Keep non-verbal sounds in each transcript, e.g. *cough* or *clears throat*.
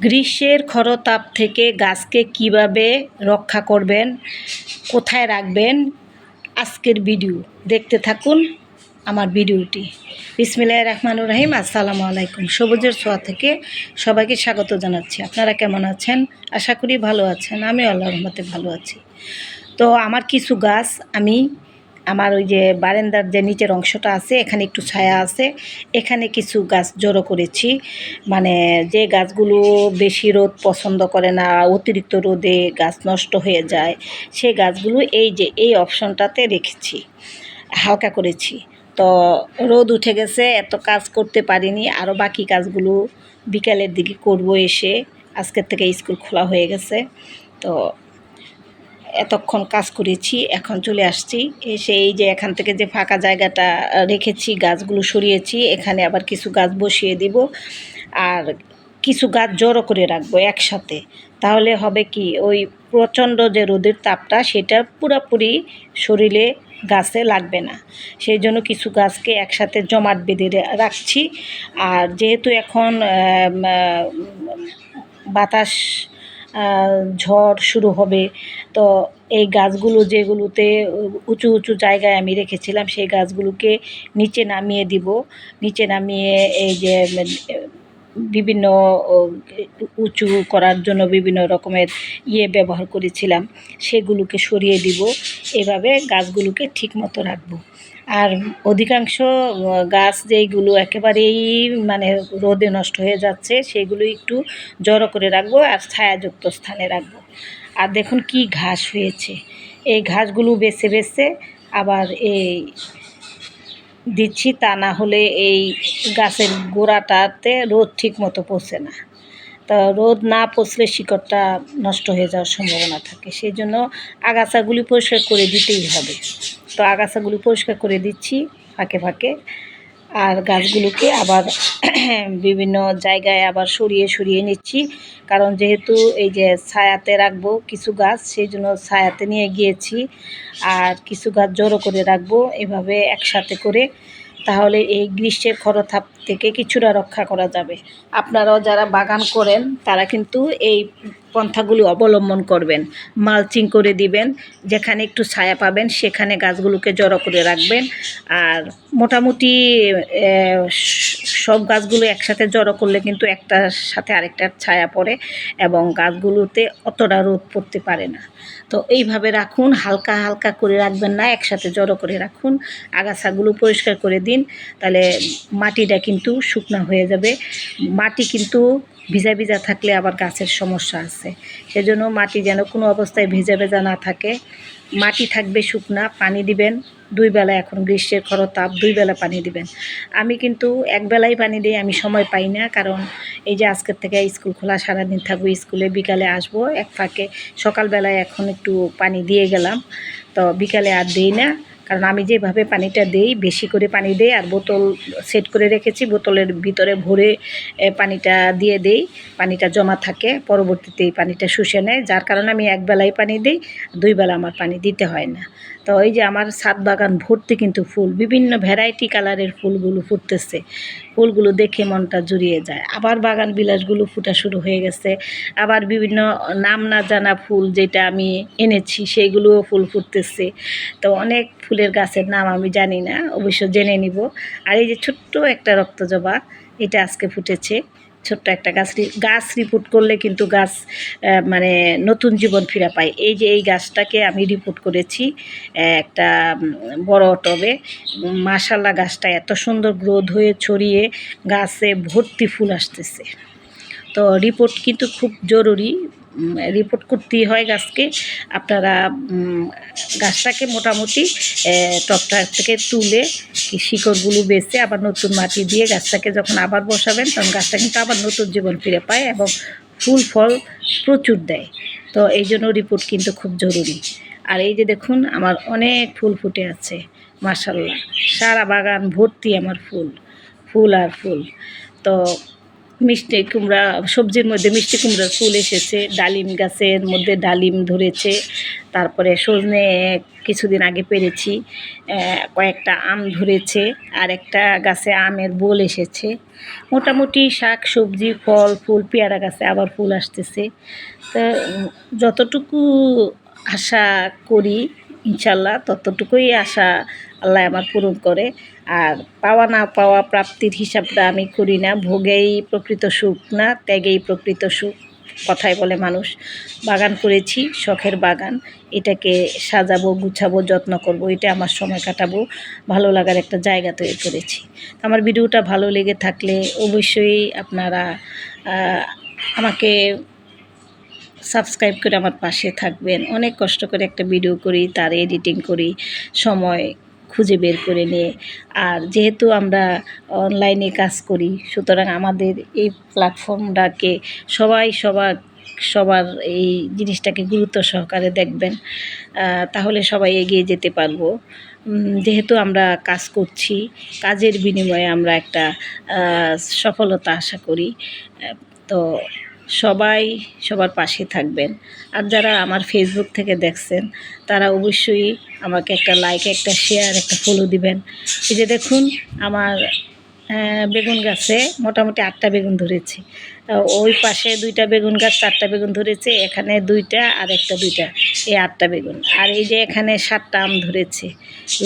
গ্রীষ্মের খরতাপ থেকে গাছকে কীভাবে রক্ষা করবেন, কোথায় রাখবেন, আজকের ভিডিও। দেখতে থাকুন আমার ভিডিওটি। বিসমিল্লাহ রহমানুর রহিম, আসসালামু আলাইকুম। সবুজের ছোঁয়া থেকে সবাইকে স্বাগত জানাচ্ছি। আপনারা কেমন আছেন? আশা করি ভালো আছেন। আমি আল্লাহ রহমতে ভালো আছি। তো আমার কিছু গাছ আমি আমার ওই যে বারেন্দার যে নিচের অংশটা আছে, এখানে একটু ছায়া আছে। এখানে কিছু গাছ জড়ো করেছি। মানে যে গাছগুলো বেশি রোদ পছন্দ করে না, অতিরিক্ত রোদে গাছ নষ্ট হয়ে যায় সেই গাছগুলো এই যে, এই অপশনটাতে রেখেছি, হালকা করেছি। তো রোদ উঠে গেছে, এত কাজ করতে পারিনি। আরও বাকি কাজগুলো বিকালের দিকে করব এসে। আজকের থেকে স্কুল খোলা হয়ে গেছে। তো এতক্ষণ কাজ করেছি, এখন চলে আসছি। এসে এই যে এখান থেকে যে ফাঁকা জায়গাটা রেখেছি, গাছগুলো সরিয়েছি, এখানে আবার কিছু গাছ বসিয়ে দিব। আর কিছু গাছ জড়ো করে রাখব একসাথে। তাহলে হবে কি, ওই প্রচণ্ড যে রোদের তাপটা, সেটা পুরোপুরি শরীরে গাছে লাগবে না। সেই জন্য কিছু গাছকে একসাথে জমাট বেঁধে রাখছি। আর যেহেতু এখন বাতাস ঝড় শুরু হবে। তো এই গাছগুলো যেগুলোতে উঁচু উঁচু জায়গায় আমি রেখেছিলাম, সেই গাছগুলোকে নিচে নামিয়ে দিব। নিচে নামিয়ে এই যে, বিভিন্ন উঁচু করার জন্য বিভিন্ন রকমের ইয়ে ব্যবহার করেছিলাম। সেগুলোকে সরিয়ে দিব। এভাবে গাছগুলোকে ঠিক মতো রাখব। আর অধিকাংশ গাছ যেইগুলো একেবারেই মানে রোদে নষ্ট হয়ে যাচ্ছে, সেগুলো একটু জড়ো করে রাখব আর ছায়াযুক্ত স্থানে রাখব। আর দেখুন কি ঘাস হয়েছে। এই ঘাসগুলো বেছে বেছে আবার এই দিচ্ছি, তা না হলে এই গাছের গোড়াটাতে রোদ ঠিক মতো পড়ছে না। তা রোদ না পচলে শিকড়টা নষ্ট হয়ে যাওয়ার সম্ভাবনা থাকে, সেই জন্য আগাছাগুলি পরিষ্কার করে দিতেই হবে। তো আগাছাগুলো পরিষ্কার করে দিচ্ছি ফাঁকে ফাঁকে। আর গাছগুলোকে আবার *clears throat* বিভিন্ন জায়গায় আবার সরিয়ে সরিয়ে নিচ্ছি। কারণ যেহেতু এই যে ছায়াতে রাখব কিছু গাছ, সেই জন্য ছায়াতে নিয়ে গিয়েছি। আর কিছু গাছ জড়ো করে রাখব এভাবে একসাথে করে। তাহলে এই গ্রীষ্মের খরতাপ থেকে কিছুটা রক্ষা করা যাবে। আপনারাও যারা বাগান করেন, তারা কিন্তু এই পন্থাগুলি অবলম্বন করবেন। মালচিং করে দিবেন, যেখানে একটু ছায়া পাবেন, সেখানে গাছগুলোকে জড়ো করে রাখবেন। আর মোটামুটি সব গাছগুলো একসাথে জড়ো করলে কিন্তু একটার সাথে আরেকটার ছায়া পড়ে এবং গাছগুলোতে অতটা রোদ পড়তে পারে না। তো এইভাবে রাখুন, হালকা হালকা করে রাখবেন না, একসাথে জড়ো করে রাখুন। আগাছাগুলো পরিষ্কার করে দিন, তাহলে মাটিটা কিন্তু শুকনা হয়ে যাবে। মাটি কিন্তু ভিজা ভিজা থাকলে আবার গাছের সমস্যা আছে। সেজন্য মাটি যেন কোনো অবস্থায় ভেজা ভেজা না থাকে। মাটি থাকবে শুকনা, পানি দিবেন। দুই বেলা এখন গ্রীষ্মের খরতাপ, দুই বেলা পানি দিবেন। আমি কিন্তু এক বেলাই পানি দিই, আমি সময় পাই না। কারণ এই যে আজকের থেকে স্কুল খোলা, সারাদিন থাকব স্কুলে, বিকালে আসব, এক ফাঁকে সকালবেলায় এখন একটু পানি দিয়ে গেলাম। তো বিকালে আর দিই না। কারণ আমি যেভাবে পানিটা দেই, বেশি করে পানি দেই আর বোতল সেট করে রেখেছি, বোতলের ভিতরে ভরে পানিটা দিয়ে দেই, পানিটা জমা থাকে, পরবর্তীতে এই পানিটা শুষে নেয়। যার কারণে আমি এক বেলায় পানি দিই, দুই বেলা আমার পানি দিতে হয় না। তো ওই যে আমার সাত বাগান ভর্তি কিন্তু ফুল, বিভিন্ন ভ্যারাইটি কালারের ফুলগুলো ফুটতেছে। ফুলগুলো দেখে মনটা জুড়িয়ে যায়। আবার বাগান বিলাসগুলো ফুটা শুরু হয়ে গেছে। আবার বিভিন্ন নাম না জানা ফুল যেটা আমি এনেছি, সেইগুলোও ফুল ফুটতেছে। তো অনেক ফুলের গাছের নাম আমি জানি না, অবশ্য জেনে নিব। আর এই যে ছোট্ট একটা রক্তজবা, এটা আজকে ফুটেছে। ছোট্ট একটা গাছ গাছ রিপোর্ট করলে কিন্তু গাছ মানে নতুন জীবন ফিরে পায়। এই যে এই গাছটাকে আমি রিপোর্ট করেছি একটা বড় টবে। মাশাল্লাহ গাছটা এত সুন্দর গ্রোথ হয়ে ছড়িয়ে গাছে ভর্তি ফুল আসতেছে। তো রিপোর্ট কিন্তু খুব জরুরি। রিপোর্ট করতেই হয় গাছকে। আপনারা গাছটাকে মোটামুটি টবটা থেকে তুলে শিকড়গুলো বেছে আবার নতুন মাটি দিয়ে গাছটাকে যখন আবার বসাবেন, তখন গাছটা কিন্তু আবার নতুন জীবন ফিরে পায় এবং ফুল ফল প্রচুর দেয়। তো এই জন্য রিপোর্ট কিন্তু খুব জরুরি। আর এই যে দেখুন, আমার অনেক ফুল ফুটে আছে মার্শাল্লাহ সারা বাগান ভর্তি আমার ফুল ফুল আর ফুল। তো মিষ্টি কুমড়া, সবজির মধ্যে মিষ্টি কুমড়ার ফুল এসেছে, ডালিম গাছের মধ্যে ডালিম ধরেছে, তারপরে সজনে কিছুদিন আগে পেরেছি কয়েকটা আম ধরেছে, আর একটা গাছে আমের বোল এসেছে। মোটামুটি শাক, সবজি, ফল, ফুল, পেয়ারা গাছে আবার ফুল আসতেছে। তো, যতটুকু আশা করি, ইনশাল্লাহ, ততটুকুই আশা আল্লাহ আমার পূরণ করে। আর পাওয়া না পাওয়া প্রাপ্তির হিসাবটা আমি করি না। ভোগেই প্রকৃত সুখ না, ত্যাগেই প্রকৃত সুখ কথায় বলে মানুষ। বাগান করেছি, শখের বাগান। এটাকে সাজাবো, গুছাবো, যত্ন করব, এটা আমার সময় কাটাবো। ভালো লাগার একটা জায়গা তৈরি করেছি। আমার ভিডিওটা ভালো লেগে থাকলে অবশ্যই আপনারা আমাকে সাবস্ক্রাইব করে আমার পাশে থাকবেন। অনেক কষ্ট করে একটা ভিডিও করি, তার এডিটিং করি, সময় খুঁজে বের করে নিয়ে। আর যেহেতু আমরা অনলাইনে কাজ করি, সুতরাং আমাদের এই প্ল্যাটফর্মটাকে সবাই সবার সবার এই জিনিসটাকে গুরুত্ব সহকারে দেখবেন। তাহলে সবাই এগিয়ে যেতে পারব। যেহেতু আমরা কাজ করছি, কাজের বিনিময়ে আমরা একটা সফলতা আশা করি। তো সবাই সবার পাশে থাকবেন। আর যারা আমার ফেসবুক থেকে দেখছেন, তারা অবশ্যই আমাকে একটা লাইক একটা শেয়ার একটা ফলো দিবেন। এই যে দেখুন, আমার বেগুন গাছে মোটামুটি আটটা বেগুন ধরেছে। ওই পাশে দুইটা বেগুন গাছ, চারটা বেগুন ধরেছে, এখানে দুইটা আর একটা দুইটা, এই আটটা বেগুন। আর এই যে এখানে সাতটা আম ধরেছে,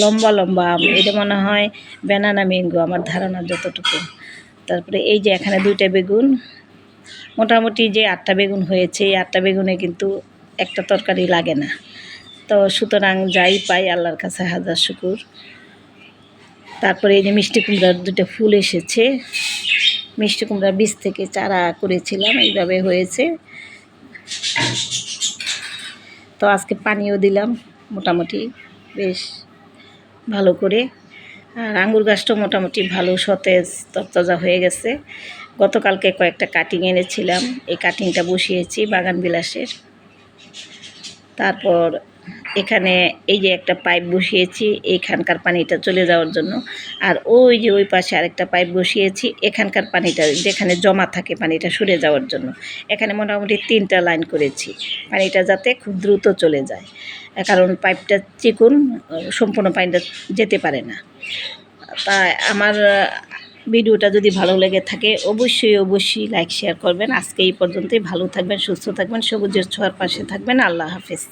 লম্বা লম্বা আম এটা মনে হয় ব্যানানা ম্যাঙ্গো আমার ধারণা যতটুকু। তারপরে এই যে এখানে দুইটা বেগুন মোটামুটি যে আটটা বেগুন হয়েছে, এই আটটা বেগুনে কিন্তু একটা তরকারি লাগে না। তো সুতরাং যাই পাই, আল্লাহর কাছে হাজার শুকুর। তারপরে এই যে মিষ্টি কুমড়ার দুটো ফুল এসেছে। মিষ্টি কুমড়ার বীজ থেকে চারা করেছিলাম, এইভাবে হয়েছে। তো আজকে পানিও দিলাম, মোটামুটি বেশ ভালো করে। আর আঙ্গুর গাছটাও মোটামুটি ভালো, সতেজ, তরতাজা হয়ে গেছে। গতকালকে কয়েকটা কাটিং এনেছিলাম। এই কাটিংটা বসিয়েছি বাগান বিলাসের। তারপর এখানে এই যে একটা পাইপ বসিয়েছি এইখানকার পানিটা চলে যাওয়ার জন্য। আর ওই যে ওই পাশে আরেকটা পাইপ বসিয়েছি, এখানকার পানিটা, যেখানে জমা থাকে পানিটা সরে যাওয়ার জন্য। এখানে মোটামুটি তিনটা লাইন করেছি, পানিটা যাতে খুব দ্রুত চলে যায়। কারণ পাইপটা চিকুন, সম্পূর্ণ পানিটা যেতে পারে না। তা আমার ভিডিওটা যদি ভালো লেগে থাকে, অবশ্যই অবশ্যই লাইক শেয়ার করবেন। আজকে এই পর্যন্তই। ভালো থাকবেন, সুস্থ থাকবেন, সবুজের ছোঁয়ার পাশে থাকবেন। আল্লাহ হাফেজ।